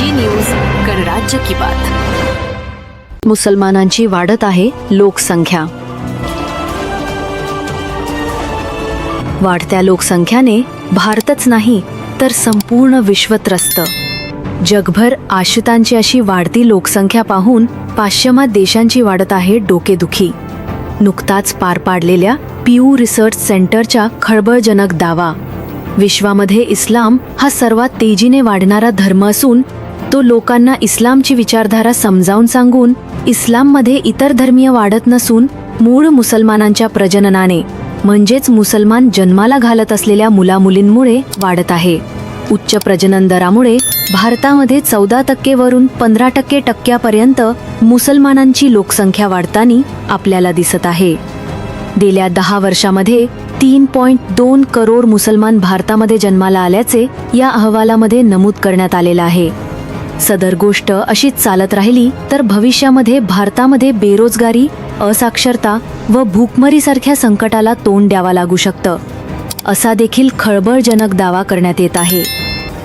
गणराज्य की बात. मुसलमानांची वाढत आहे लोकसंख्या. वाढत्या लोकसंख्याने भारतच नाही तर संपूर्ण विश्व त्रस्त जगभर आश्रितांची अशी वाढती लोकसंख्या पाहून पाश्चिमात्य देशांची वाढत आहे डोकेदुखी. नुकताच पार पाडलेल्या पीयू रिसर्च सेंटरच्या खळबळजनक दावा. विश्वामध्ये इस्लाम हा सर्वात तेजीने वाढणारा धर्म असून तो लोकांना इस्लामची विचारधारा समजावून सांगून इस्लाममध्ये इतर धर्मीय वाढत नसून मूळ मुसलमानांच्या प्रजननाने म्हणजेच मुसलमान जन्माला घालत असलेल्या मुलामुलींमुळे वाढत आहे. उच्च प्रजनन दरामुळे भारतामध्ये चौदा टक्केवरून पंधरा टक्के टक्क्यापर्यंत मुसलमानांची लोकसंख्या वाढतानी आपल्याला दिसत आहे. गेल्या दहा वर्षामध्ये तीन पॉइंट दोन करोड मुसलमान भारतामध्ये जन्माला आल्याचे या अहवालामध्ये नमूद करण्यात आलेलं आहे. सदर गोष्ट अशीच चालत राहिली तर भविष्यामध्ये भारतामध्ये बेरोजगारी असाक्षरता व भूकमरीसारख्या संकटाला तोंड द्यावा लागू शकतं. असा देखील खळबळजनक दावा करण्यात येत आहे.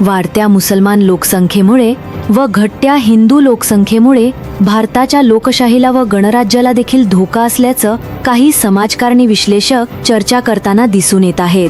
वाढत्या मुसलमान लोकसंख्येमुळे व घटत्या हिंदू लोकसंख्येमुळे भारताच्या लोकशाहीला व गणराज्याला देखील धोका असल्याचं काही समाजकारणी विश्लेषक चर्चा करताना दिसून येत आहेत.